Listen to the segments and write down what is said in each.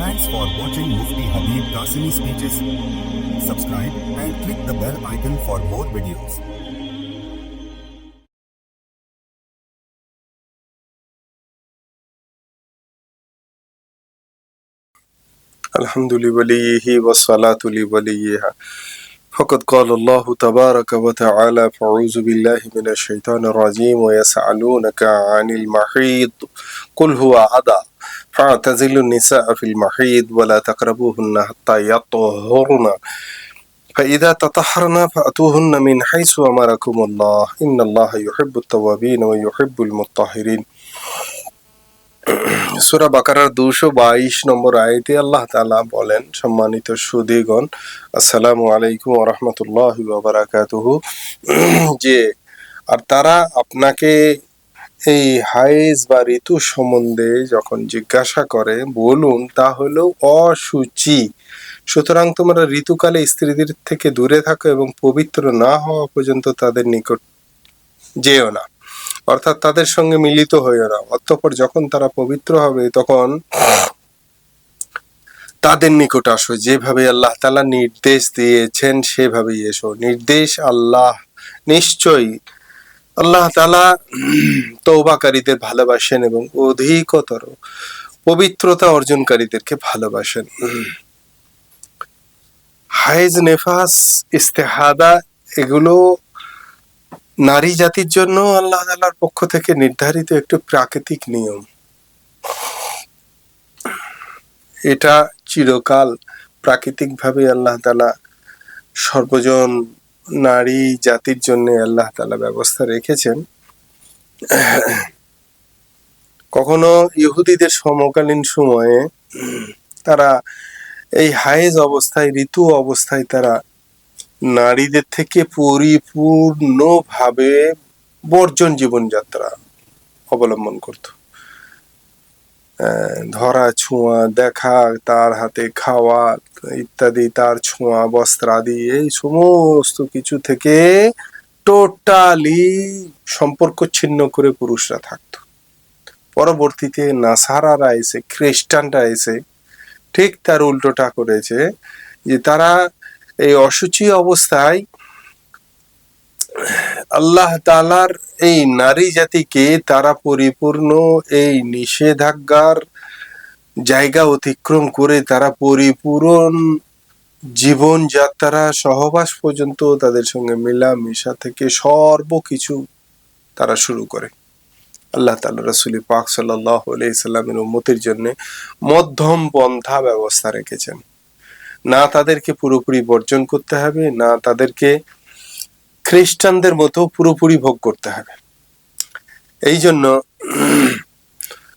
Thanks for watching Mufti Habib Qasimi speeches. Subscribe and click the bell icon for more videos. الحمد لوليه والصلاة لوليها فقد قال الله تبارك وتعالى فأعوذ بالله من الشيطان الرجيم ويسألونك عن المحيض قل هو عدا فاعتزلوا النساء في المحيض ولا تقربوهن حتى يطهرن فإذا تطهرن فأتوهن من حيث أمركم الله إن الله يحب التوابين ويحب المطهرين সুরা বাকারার দুশো বাইশ নম্বর আয়তে আল্লাহ তাআলা বলেন সম্মানিত সুদীগণ আসসালামু আলাইকুম রহমতুল্লাহ বারাকাতুহু যে আর তারা আপনাকে এই হাইজ বা ঋতু সম্বন্ধে যখন জিজ্ঞাসা করে, বলুন তা হলো অসুচি। সুতরাং তোমরা ঋতুকালে স্ত্রীদের থেকে দূরে থাকো এবং পবিত্র না হওয়া পর্যন্ত তাদের নিকট যেও না। অর্থাৎ তাদের সঙ্গে মিলিত হইও না। অতঃপর যখন তারা পবিত্র হবে, তখন তাদের নিকট আসো। যেভাবে আল্লাহ তালা নির্দেশ দিয়েছেন, সেভাবেই এসো। নির্দেশ আল্লাহ নিশ্চয়ই আল্লাহ তালা তৌবাকারীদের ভালোবাসেন এবং অধিকতর পবিত্রতা অর্জনকারীদেরকে ভালোবাসেন। হাইজ নেফাস, ইস্তেহাদা, এগুলো নারী জাতির জন্য আল্লাহ তালার পক্ষ থেকে নির্ধারিত একটি প্রাকৃতিক নিয়ম। এটা চিরকাল প্রাকৃতিকভাবে আল্লাহ তালা সর্বজন নারী জাতির জন্য আল্লাহ তালা ব্যবস্থা রেখেছেন। কখনো ইহুদিদের সমকালীন সময়ে তারা এই হায়েজ অবস্থায়, ঋতু অবস্থায় তারা নারীদের থেকে পরিপূর্ণভাবে বর্জন জীবনযাত্রা অবলম্বন করত। ধরা ছোঁয়া, দেখা, তার হাতে খাওয়া ইত্যাদি, তার ছোঁয়া বস্ত্রাদি এই সমস্ত কিছু থেকে টোটালি সম্পর্ক ছিন্ন করে পুরুষরা থাকতো। পরবর্তীতে নাসারারা এসে, খ্রিস্টানরা এসে ঠিক তার উল্টোটা করেছে যে তারা এই অসুচি অবস্থায় আল্লাহ তালার এই নারী জাতিকে তারা পরিপূর্ণ এই নিষেধাজ্ঞার জায়গা অতিক্রম করে তারা পরিপূরণ জীবনযাত্রা সহবাস পর্যন্ত তাদের সঙ্গে মেলামেশা থেকে সর্বকিছু তারা শুরু করে। আল্লাহ তালা রসুল পাক সাল্লাহ সাল্লামের উন্মতির জন্য মধ্যম পন্থা ব্যবস্থা রেখেছেন। না তাদেরকে পুরোপুরি বর্জন করতে হবে, না তাদেরকে খ্রিস্টানদের মতো পুরোপুরি ভোগ করতে হবে। এই জন্য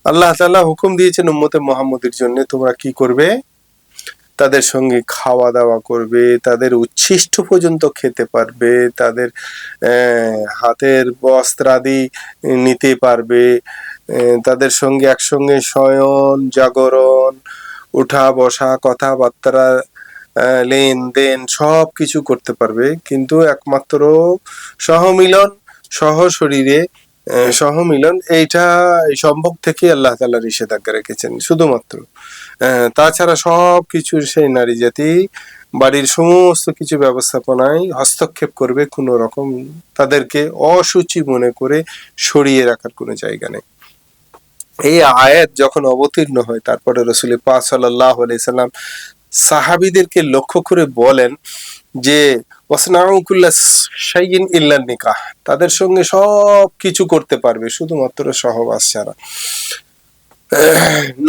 আল্লাহ তাআলা হুকুম দিয়েছেন উম্মতে মোহাম্মদের জন্য, তোমরা কি করবে? তাদের সঙ্গে খাওয়া দাওয়া করবে, তাদের উচ্ছিষ্ট পর্যন্ত খেতে পারবে, তাদের হাতের বস্ত্রাদি নিতে পারবে তাদের সঙ্গে একসঙ্গে শয়ন, জাগরণ উঠা বসা কথাবার্তা লেনদেন সব কিছু করতে পারবে। কিন্তু একমাত্র সহমিলন সহ শরীরে সহমিলন এইটা সম্ভব থেকে আল্লাহ তালা নিষেধাজ্ঞা রেখেছেন শুধুমাত্র। তাছাড়া সব কিছু সেই নারী জাতি, বাড়ির সমস্ত কিছু ব্যবস্থাপনায় হস্তক্ষেপ করবে কোনো রকম, তাদেরকে অসুচি মনে করে সরিয়ে রাখার কোনো জায়গা নেই। এই আয়াত যখন অবতীর্ণ হয়, তারপরে রসুল পাক সাল্লাহ সাল্লাম সাহাবিদেরকে লক্ষ্য করে বলেন যে নিকাহ। তাদের সঙ্গে সব কিছু করতে পারবে, শুধুমাত্র সহবাস ছাড়া।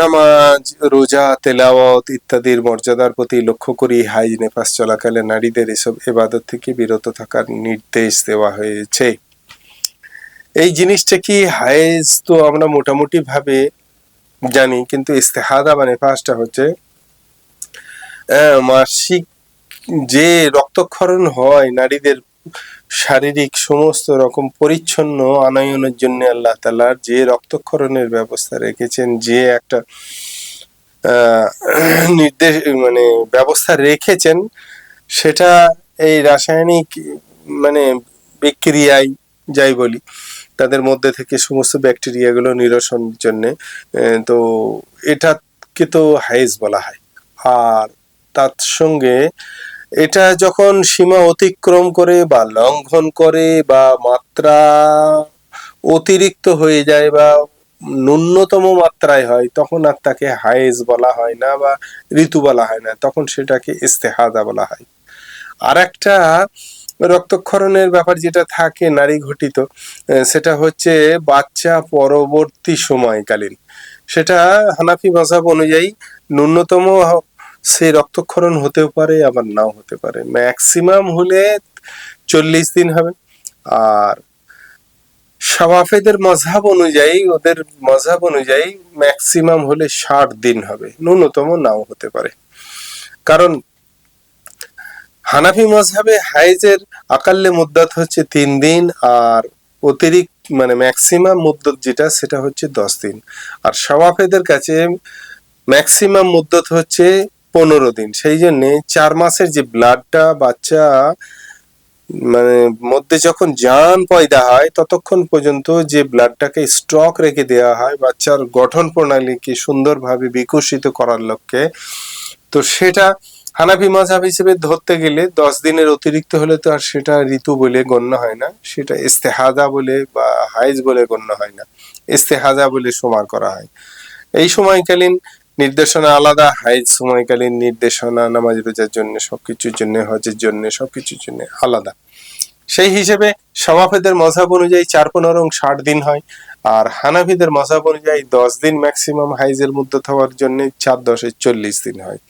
নামাজ, রোজা, তেলাওয়াত ইত্যাদির মর্যাদার প্রতি লক্ষ্য করি হাইজ, নেফাস চলাকালে নারীদের এসব এবাদত থেকে বিরত থাকার নির্দেশ দেওয়া হয়েছে। এই জিনিসটা কি হাইজ? তো আমরা মোটামুটি ভাবে জানি, কিন্তু ইস্তেহাদা বা নেফাসটা হচ্ছে মাসিক যে রক্তক্ষরণ হয়, নারীদের শারীরিক সমস্ত রকম পরিচ্ছন্ন আনায়নের জন্য আল্লাহ তালার যে রক্তক্ষরণের ব্যবস্থা রেখেছেন, যে একটা নির্দেশ মানে ব্যবস্থা রেখেছেন, সেটা এই রাসায়নিক মানে বিক্রিয়ায় যাই বলি, তাদের মধ্যে থেকে সমস্ত ব্যাকটেরিয়াগুলো নিরসনের জন্যে তো এটাকে তো হাইজ বলা হয়। আর তার সঙ্গে এটা যখন সীমা অতিক্রম করে বা লঙ্ঘন করে বা মাত্রা অতিরিক্ত হয়ে যায় বা ন্যূনতম মাত্রায় হয়, তখন আর তাকে হাইজ বলা হয় না বা ঋতু বলা হয় না, তখন সেটাকে ইস্তেহাদা বলা হয়। আর একটা রক্তক্ষরণের ব্যাপার যেটা থাকে নারী ঘটিত সেটা হচ্ছে বাচ্চা পরবর্তী সময়কালীন। সেটা হানাফি মজাব অনুযায়ী ন্যূনতম সেই রক্তক্ষরণ হতেও পারে, আবার নাও হতে পারে। ম্যাক্সিমাম হলে চল্লিশ দিন হবে। আর সাওয়াফেদের মজহাব অনুযায়ী, ওদের মজহাব অনুযায়ী ম্যাক্সিমাম হলে ষাট দিন হবে। ন্যূনতম নাও হতে পারে। কারণ হানাফি মজহাবে হাইজের আকাল্লে মুদ্দাত হচ্ছে তিন দিন, আর অতিরিক্ত মানে ম্যাক্সিমাম মুদ্দত যেটা, সেটা হচ্ছে দশ দিন। আর সাওয়াফেদের কাছে ম্যাক্সিমাম মুদ্দত হচ্ছে পনেরো দিন। সেই জন্যে চার মাসের যে ব্লাডটা বাচ্চা মানে মধ্যে যখন যান পয়দা হয়, ততক্ষণ পর্যন্ত যে ব্লাডটাকে স্টক রেখে দেওয়া হয়, বাচ্চার গঠন প্রণালীকে সুন্দরভাবে বিকশিত করার লক্ষ্যে। তো সেটা হানাফি মাঝাব হিসেবে ধরতে গেলে দশ দিনের অতিরিক্ত হলে তো আর সেটা ঋতু বলে গণ্য হয় না। সেটা ইস্তেহাদা বলে বা হাইজ বলে গণ্য হয় না। ইস্তেহাদা বলে সমার করা হয়। এই সময়কালীন নির্দেশনা আলাদা, হাইজ সময়কালীন নির্দেশনা, নামাজ রোজার জন্য, সবকিছুর জন্য, হজের জন্য, সবকিছুর জন্য আলাদা। সেই হিসেবে সমাফেদের মজাব অনুযায়ী চার পনেরো ষাট দিন হয়, আর হানাফিদের মজাব অনুযায়ী দশ দিন ম্যাক্সিমাম হাইজের মধ্যে হওয়ার জন্য চার দশে চল্লিশ দিন হয়।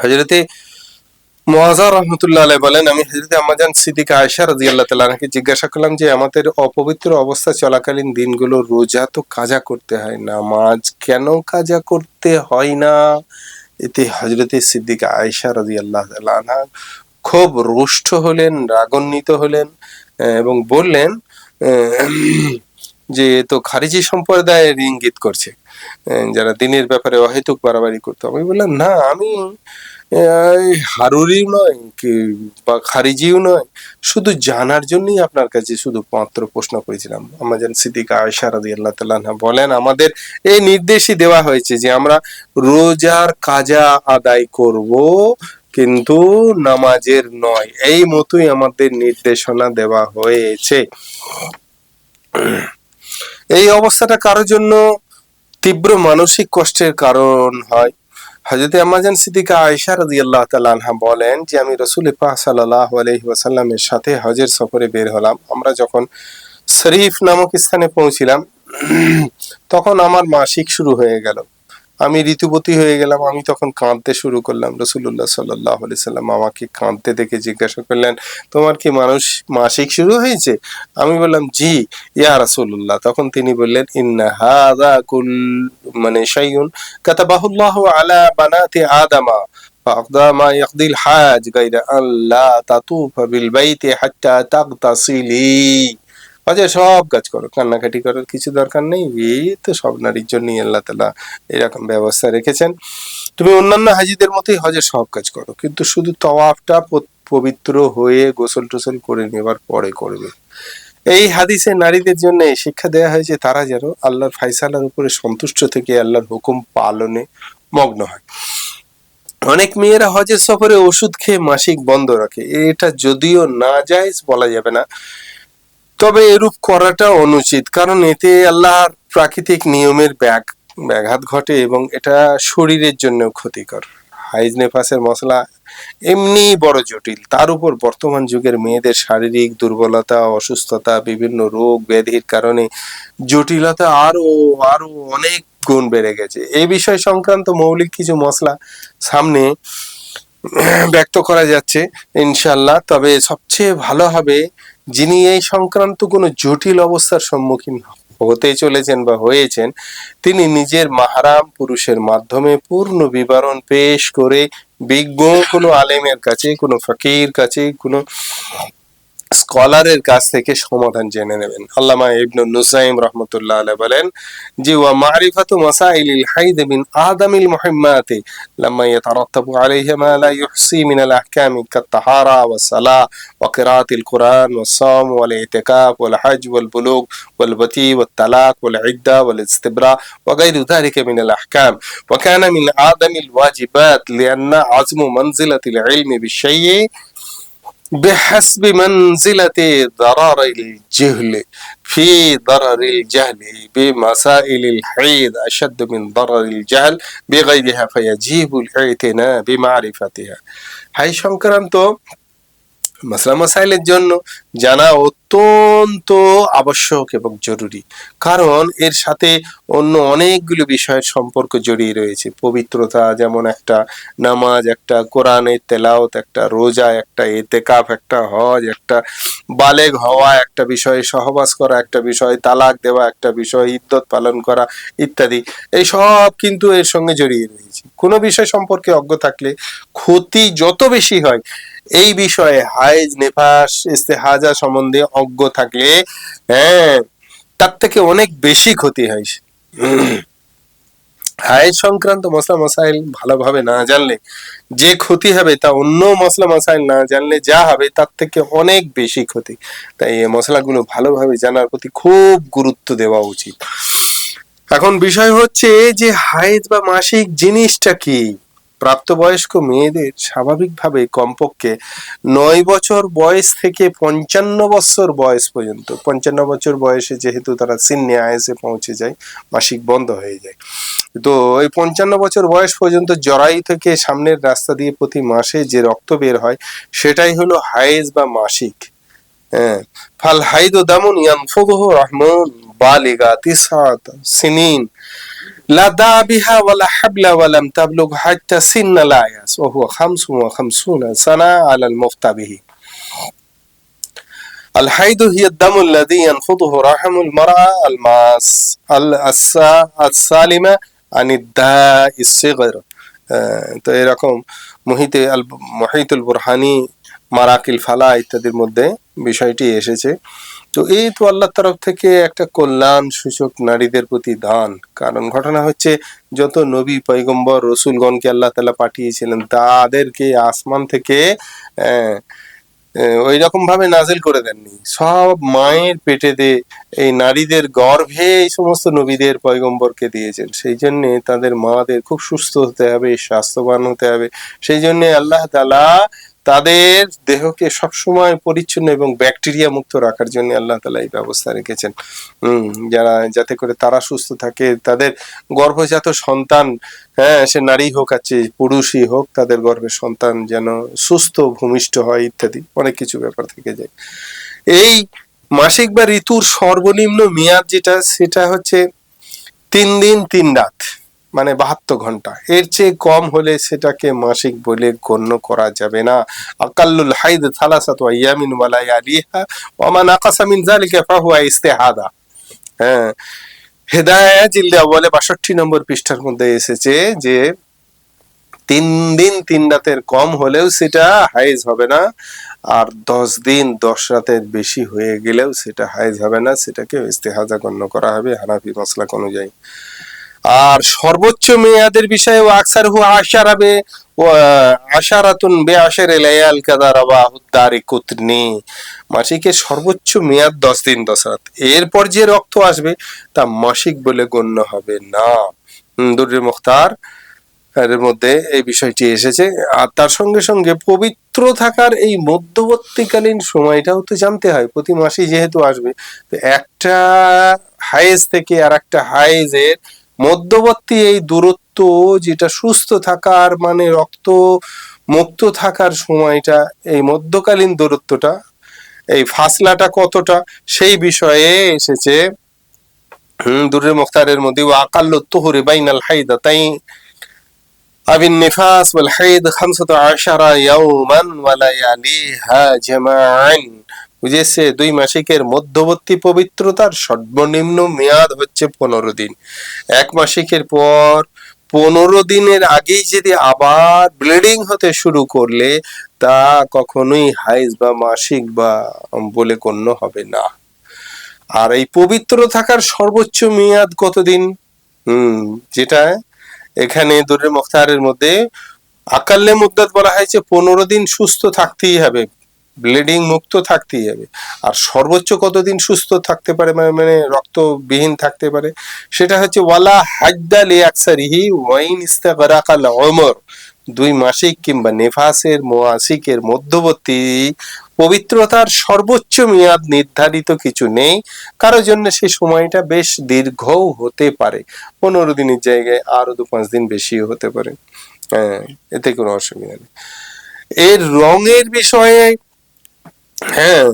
হজরতে মহাজা রহমতুল্লাহ বলেন, আমি হজরতে আমাজান সিদ্দিক আয়সা রাজিয়াল্লাহ তালাকে জিজ্ঞাসা করলাম যে, আমাদের অপবিত্র অবস্থা চলাকালীন দিনগুলো রোজা তো কাজা করতে হয় না, নামাজ কেন কাজা করতে হয় না? এতে হজরতে সিদ্দিক আয়সা রাজিয়াল্লাহ তালাহা খুব রুষ্ট হলেন, রাগান্বিত হলেন এবং বললেন যে তো খারিজি সম্প্রদায়ের ইঙ্গিত করছে যারা দিনের ব্যাপারে অহেতুক বাড়াবাড়ি করতো। আমি বললাম, না, আমি হারুরি নয় বা খারিজিও নয়। শুধু জানার জন্যই আপনার কাছে শুধু মাত্র প্রশ্ন করেছিলাম। আমাজন সিদ্দিকা আয়সা রাদি আল্লাহ বলেন, আমাদের এই নির্দেশই দেওয়া হয়েছে যে আমরা রোজার কাজা আদায় করব, কিন্তু নামাজের নয়। এই মতোই আমাদের নির্দেশনা দেওয়া হয়েছে। এই অবস্থাটা কারোর জন্য তীব্র মানসিক কষ্টের কারণ হয়। হজরতে আমাজান সিদ্দিকা আয়সা রাজি আল্লাহ আনহা বলেন যে, আমি রসুল পাক সাল্লাহ ওয়াসাল্লামের সাথে হজের সফরে বের হলাম। আমরা যখন শরীফ নামক স্থানে পৌঁছিলাম, তখন আমার মাসিক শুরু হয়ে গেল। আমি ঋতুবতী হয়ে গেলাম আমি তখন কাঁদতে শুরু করলাম রসুল্লাহ সাল্লাহ আলি সাল্লাম আমাকে কাঁদতে দেখে জিজ্ঞাসা করলেন তোমার কি মানুষ মাসিক শুরু হয়েছে আমি বললাম জি ইয়া রাসূলুল্লাহ তখন তিনি বললেন ইন্না হাযা কুল মানে শাইউন কাতাবাহুল্লাহ আলা বানাতি আদামা فأقضى ما يقضي الحاج غير أن لا تطوف بالبيت حتى تغتسلي অজয় সব কাজ করো, কান্নাকাটি করার কিছু দরকার নেই, এই তো সব নারীর জন্যই আল্লাহ তালা এরকম ব্যবস্থা রেখেছেন। তুমি অন্যান্য হাজিদের মতোই হজের সব কাজ করো, কিন্তু শুধু তওয়াফটা পবিত্র হয়ে গোসল টোসল করে নেবার পরে করবে। এই হাদিসে নারীদের জন্য শিক্ষা দেওয়া হয়েছে, তারা যেন আল্লাহর ফাইসালার উপরে সন্তুষ্ট থেকে আল্লাহর হুকুম পালনে মগ্ন হয়। অনেক মেয়েরা হজের সফরে ওষুধ খেয়ে মাসিক বন্ধ রাখে, এটা যদিও না যায় বলা যাবে না তবে এরূপ করাটা অনুচিত, কারণ এতে আল্লাহর প্রাকৃতিক নিয়মের ব্যাগ ব্যাঘাত ঘটে এবং এটা শরীরের জন্য ক্ষতিকর। হাইজ নেফাসের মশলা এমনি বড় জটিল। তার উপর বর্তমান যুগের মেয়েদের শারীরিক দুর্বলতা, অসুস্থতা, বিভিন্ন রোগ ব্যাধির কারণে জটিলতা আরও আরও অনেক গুণ বেড়ে গেছে। এই বিষয় সংক্রান্ত মৌলিক কিছু মশলা সামনে ব্যক্ত করা যাচ্ছে ইনশাল্লাহ তবে সবচেয়ে ভালো হবে যিনি এই সংক্রান্ত কোনো জটিল অবস্থার সম্মুখীন হতে চলেছেন বা হয়েছেন, তিনি নিজের মাহারাম পুরুষের মাধ্যমে পূর্ণ বিবরণ পেশ করে বিজ্ঞ কোনো আলেমের কাছে, কোনো ফকির কাছে, কোনো স্কলারের কাছ থেকে সমাধান জেনে নেবেন আল্লামা ইবনু নুসাইম রহমতুল্লাহ আলাইহি বলেন জি ওয়া মারিফাতু মাসাইলিল হাইদ মিন আদামিল মুহিম্মাতি লাম্মা ইয়াতারাত্তাবু আলাইহি মা লা ইউহসি মিন আল আহকাম কাত-তাহারা ওয়া সালাহ ওয়া কিরাআতিল কুরআন ওয়া সাওম ওয়াল ইতিকাফ ওয়াল হজ ওয়াল বুলুগ ওয়াল বাতি ওয়াত তালাক ওয়াল ইদ্দা ওয়াল ইস্তিবরা ওয়া গায়রু যালিকা মিন আল আহকাম ওয়া কানা মিন আদামিল ওয়াজিবাত লিআন্না আজমু মানজিলাতিল ইলমি বিশ-শাইয়্যি بحسب منزلة ضرر الجهل في ضرر الجهل بمسائل الحيض أشد من ضرر الجهل بغيرها فيجب الاعتناء بمعرفتها হাই সংক্রান্ত মাসলা মাসাইলের জন্য জানা অত্যন্ত আবশ্যক এবং জরুরি। কারণ এর সাথে অন্য অনেকগুলো বিষয়ের সম্পর্ক জড়িয়ে রয়েছে। পবিত্রতা যেমন একটা নামাজ, একটা কোরআনের তেলাওত একটা রোজা, একটা এতেকাফ, একটা হজ, একটা বালেগ হওয়া, একটা বিষয়ে সহবাস করা, একটা বিষয় তালাক দেওয়া, একটা বিষয় ইদ্যত পালন করা ইত্যাদি। এই সব কিন্তু এর সঙ্গে জড়িয়ে রয়েছে। কোনো বিষয় সম্পর্কে অজ্ঞ থাকলে ক্ষতি যত বেশি হয় এই বিষয়ে হাইজ নেফাস, ইস্তেহাজা সম্বন্ধে অজ্ঞ থাকলে হ্যাঁ তার থেকে অনেক বেশি ক্ষতি হয় হাইজ সংক্রান্ত মশলা মশাইল ভালোভাবে না জানলে যে ক্ষতি হবে তা অন্য মশলা মশাইল না জানলে যা হবে তার থেকে অনেক বেশি ক্ষতি। তাই এই মশলাগুলো ভালোভাবে জানার প্রতি খুব গুরুত্ব দেওয়া উচিত। এখন বিষয় হচ্ছে যে হাইজ বা মাসিক জিনিসটা কি? প্রাপ্তবয়স্ক মেয়েদের স্বাভাবিকভাবে কমপক্ষে নয় বছর বয়স থেকে পঞ্চান্ন বছর বয়স পর্যন্ত, পঞ্চান্ন বছর বয়সে যেহেতু তারা সিন্নে আয়েসে পৌঁছে যায়, মাসিক বন্ধ হয়ে যায়। তো এই পঞ্চান্ন বছর বয়স পর্যন্ত জরায়ু থেকে সামনের রাস্তা দিয়ে প্রতি মাসে যে রক্ত বের হয়, সেটাই হলো হায়েজ বা মাসিক। হ্যাঁ ফাল হাইদু দামুন ইয়ানফুদুহু রহমান বালিগা তিসাত সিনিন। لا داع بها ولا حبل ولم تبلغ حتى سن الآياس وهو خمس وخمسون سنة على المفتى به الحيض هي الدم الذي ينفضه رحم المرأة الماس الس- السالمة عن الداء الصغر আহ, তো এরকম মহিতে আল মহিতুল বুরহানি মারাকিল ফালা ইত্যাদির মধ্যে বিষয়টি এসেছে। তো এই তো আল্লাহর তরফ থেকে একটা কল্যাণ সূচক নারীদের প্রতি দান। কারণ ঘটনা হচ্ছে, যত নবী, পয়গম্বর, রসুলগণকে আল্লাহ তালা পাঠিয়েছিলেন, তাদেরকে আসমান থেকে ওই রকম ভাবে নাজিল করে দেননি। সব মায়ের পেটে দে এই নারীদের গর্ভে এই সমস্ত নবীদের, পয়গম্বরকে দিয়েছেন। সেই জন্য তাদের মাদের খুব সুস্থ হতে হবে, স্বাস্থ্যবান হতে হবে। সেই জন্য আল্লাহ তালা তাদের দেহকে সবসময় পরিচ্ছন্ন এবং ব্যাকটেরিয়া মুক্ত রাখার জন্য আল্লাহ তালা এই ব্যবস্থা রেখেছেন। যারা, যাতে করে তারা সুস্থ থাকে, তাদের গর্ভজাত সন্তান হ্যাঁ সে নারী হোক চেয়ে পুরুষই হোক, তাদের গর্ভের সন্তান যেন সুস্থ, ভূমিষ্ঠ হয় ইত্যাদি, অনেক কিছু ব্যাপার থেকে যায়। এই মাসিক বা ঋতুর সর্বনিম্ন মেয়াদ যেটা, সেটা হচ্ছে তিন দিন, তিন রাত। মানে বাহাত্তর ঘণ্টা। এর চেয়ে কম হলে সেটাকে মাসিক বলে গণ্য করা যাবে না। আকাল্লুল হাইদ থালাসাতু আইয়ামিন ওয়ালা ইয়ালিহা ওয়া মান আকাসা মিন যালিকা ফাহুয়া ইস্তিহাদা। হ্যাঁ হেদায়া জিল্দা বলে বাষট্টি নম্বর পৃষ্ঠার মধ্যে এসেছে যে, তিন দিন তিন রাতের কম হলেও সেটা হাইজ হবে না। আর দশ দিন দশ রাতের বেশি হয়ে গেলেও সেটা হাইজ হবে না। সেটাকে ইস্তেহাজা গণ্য করা হবে হানাফি মশলাক অনুযায়ী। আর সর্বোচ্চ মেয়াদের বিষয়ে আকসার হু আশারাবে, ও, আশারাতুন বে আশের হুদ্দারি কুতনি। মাসিকের সর্বোচ্চ মেয়াদ দশ দিন দশ রাত এরপর যে রক্ত আসবে, তা মাসিক বলে গণ্য হবে না। দুর্রে মুখতার, এর মধ্যে এই বিষয়টি এসেছে। আর তার সঙ্গে সঙ্গে পবিত্র থাকার এই মধ্যবর্তীকালীন সময়টাও তো জানতে হয়, প্রতি মাসেই যেহেতু আসবে একটা হাইজ থেকে আর একটা হাইজের মধ্যবর্তী এই দূরত্ব, যেটা সুস্থ থাকার মানে রক্ত মুক্ত থাকার সময়টা, এই মধ্যকালীন দূরত্বটা, এই ফাসলাটা কতটা, সেই বিষয়ে এসেছে দুরে মুখতারের মধ্যে ও আকাল তোহরে বাইনাল হাইদা তাই আবিন নিফাস ওয়াল হাইদ খামসাত আশারা ইয়াউমান ওয়ালা ইয়ালিহা জামাআন। বুঝেছে? দুই মাসিকের মধ্যবর্তী পবিত্রতার সর্বনিম্ন মেয়াদ হচ্ছে পনেরো দিন। এক মাসিকের পর পনেরো দিনের আগেই যদি আবার ব্লিডিং হতে শুরু করলে, তা কখনোই হাইজ বা মাসিক বা বলে গণ্য হবে না। আর এই পবিত্র থাকার সর্বোচ্চ মেয়াদ কতদিন? হুম, যেটা এখানে দূরের মুখতারের মধ্যে আকাল্লে মুদ্দাত বলা হয়েছে, পনেরো দিন সুস্থ থাকতেই হবে। ব্লিডিং মুক্ত থাকতেই হবে। আর সর্বোচ্চ কতদিন সুস্থ থাকতে পারে মানে মানে রক্তবিহীন থাকতে পারে, সেটা হচ্ছে ওয়ালা হাজ্দা লি আকসারিহি ওয়াইন ইস্তাগরাকাল ওমর দুই মাসিক কিংবা নেফাসের মোয়াসিকের মধ্যবর্তী পবিত্রতার সর্বোচ্চ মেয়াদ নির্ধারিত কিছু নেই। কারোর জন্য সেই সময়টা বেশ দীর্ঘও হতে পারে। পনেরো দিনের জায়গায় আরও দু পাঁচ দিন বেশিও হতে পারে। হ্যাঁ এতে কোনো অসুবিধা নেই। এর রঙের বিষয়ে হ্যাঁ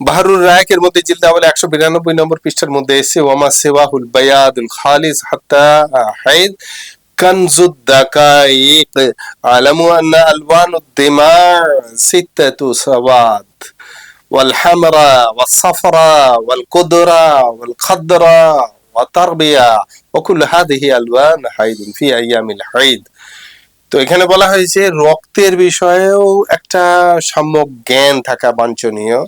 বাহারুর রায়কের মধ্যে জিলদা বলে একশো বিরানব্বই নম্বর পৃষ্ঠার মধ্যে এসে ওয়ামা সেওয়াহুল বায়াদুল খালিস হাত্তা হাইদ কানজুদ দাকাইক আলামু আন্না আলওয়ানুদ দিমা সিত্তাতু সাওয়াদ والحمراء والصفراء والقدرة والخضراء والتربية وكل هذه ألوان حيض في أيام الحيض তো এখানে বলা হয়েছে রক্তের বিষয়েও একটা সম্যক জ্ঞান থাকা বাঞ্ছনীয়।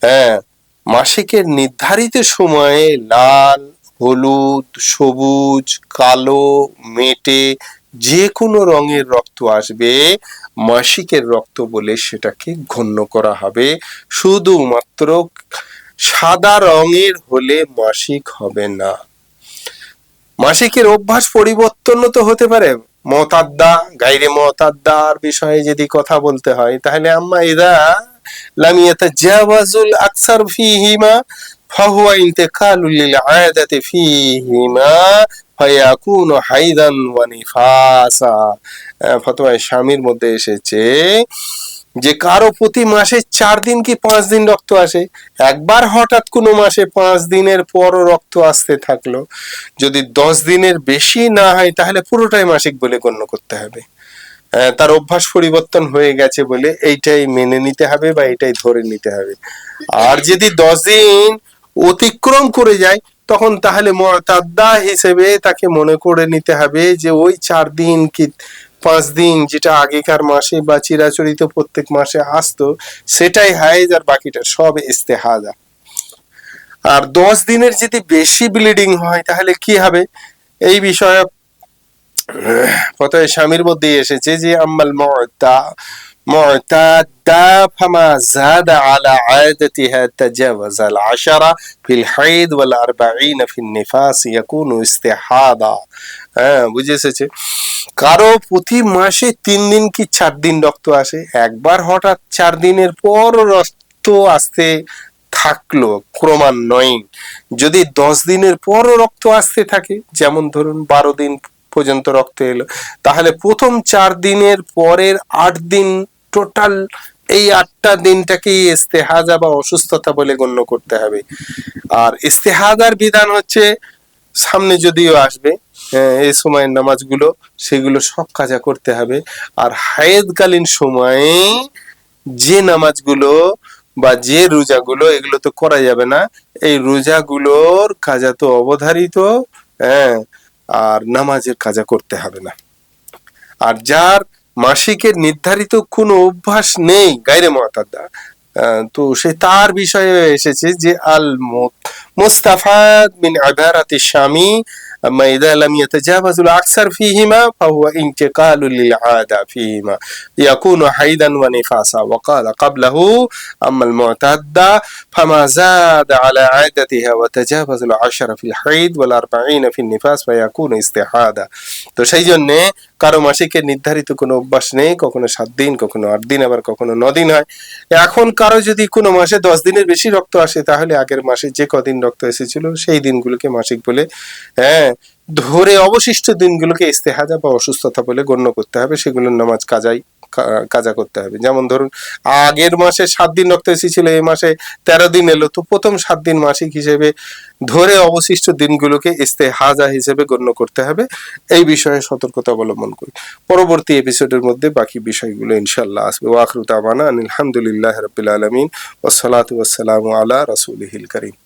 হ্যাঁ মাসিকের নির্ধারিত সময়ে লাল, হলুদ, সবুজ, কালো, মেটে যে কোনো রঙের রক্ত আসবে, মাসিকের রক্ত বলে সেটাকে গণ্য করা হবে। শুধুমাত্র সাদা রঙের হলে মাসিক হবে না। মাসিকের অভ্যাস পরিবর্তন তো হতে পারে। মতাদ্দা, গাইরে মতাদ্দার বিষয়ে যদি কথা বলতে হয়, তাহলে আম্মা ইদা লাম ইয়াতাজাওয়াজুল আকসার ফীহিমা, ফাহুয়া ইন্তেকালুল লিল আয়াদাতি ফীহিমা, ফায়াকুনু হাইদান ওয়া নিফাসা। ফতোয়া স্বামীর মধ্যে এসেছে যে কারও প্রতি মাসে চার দিন কি পাঁচ দিন রক্ত আসে? একবার হঠাৎ কোনো মাসে পাঁচ দিনের পরও রক্ত আসতে থাকল। যদি দশ দিনের বেশি না হয় তাহলে পুরোটাই মাসিক বলে গণ্য করতে হবে। আহ, তার অভ্যাস পরিবর্তন হয়ে গেছে বলে এইটাই মেনে নিতে হবে বা এটাই ধরে নিতে হবে। আর যদি দশ দিন অতিক্রম করে যায় তখন তাহলে মতাদ্দা হিসেবে তাকে মনে করে নিতে হবে যে ওই চার দিন কি পাঁচ দিন যেটা আগেকার মাসে বা চিরাচরিত প্রত্যেক মাসে আসতো সেটাই হাইজ আর বাকিটা সব ইস্তেহাজা আর দশ দিনের যদি বেশি ব্লিডিং হয় তাহলে কি হবে এই বিষয়ে ফতোয় স্বামীর মধ্যে এসেছে যে আম্মাল মু'তা معتادة فما زاد على عادتها تجاوز العشرة في الحيض والأربعين في النفاس يكون استحاضة হ্যাঁ বুঝে এসেছে। কারও প্রতি মাসে তিন দিন কি চার দিন রক্ত আসে? একবার হঠাৎ চার দিনের পর রক্ত আসতে থাকল ক্রমান্বয়ে। যদি দশ দিনের পরও রক্ত আসতে থাকে, যেমন ধরুন বারো দিন পর্যন্ত রক্ত এলো, তাহলে প্রথম চার দিনের পরের আট দিন টোটাল এই আটটা দিনটাকেই ইস্তেহাজা বা অসুস্থতা বলে গণ্য করতে হবে। আর ইস্তেহাজার বিধান হচ্ছে সামনে যদিও আসবে এই সময়ের নামাজগুলো, সেগুলো সব কাজা করতে হবে। আর হায়েদকালীন সময়ে যে নামাজগুলো বা যে রোজাগুলো, এগুলো তো করা যাবে না। এই রোজাগুলোর কাজা তো অবধারিত হ্যাঁ আর নামাজের কাজা করতে হবে না। আর যার মাসিকের নির্ধারিত কোনো অভ্যাস নেই গাইরে মতাদ্দা তো সে তার বিষয়ে এসেছে যে আল মুস্তাফাদ মিন আবারাতি স্বামী أما إذا لم يتجاوز الأكثر فيهما فهو انتقال للعادة فيهما يكون حيدا ونفاسا وقال قبله أما المعتدة فما زاد على عادتها وتجاوز العشرة في الحيض والأربعين في النفاس فيكون استحادة তো সেই জন্যে কারও মাসিকের নির্ধারিত কোনো অভ্যাস নেই, কখনো সাত দিন, কখনো আট দিন, আবার কখনো ন দিন হয়। এখন কারও যদি কোনো মাসে দশ দিনের বেশি রক্ত আসে, তাহলে আগের মাসে যে কদিন রক্ত এসেছিল, সেই দিনগুলোকে মাসিক বলে হ্যাঁ ধরে অবশিষ্ট দিনগুলোকে ইস্তেহাজা বা অসুস্থতা বলে গণ্য করতে হবে। সেগুলোর নামাজ কাজাই। কাজা করতে হবে। যেমন ধরুন, আগের মাসে সাত দিন রক্ত এসি ছিল, এই মাসে তেরো দিন এলো, তো প্রথম সাত দিন মাসিক হিসেবে ধরে অবশিষ্ট দিনগুলোকে ইস্তেহাজা হিসেবে গণ্য করতে হবে। এই বিষয়ে সতর্কতা অবলম্বন করি পরবর্তী এপিসোডের মধ্যে বাকি বিষয়গুলো ইনশাল্লাহ আসবে। ওয়াখরুত আমানা আলহামদুলিল্লাহ রবিল আলমিন। ওসালাত ওয়াসালাম আলা রাসুলহিল করিম।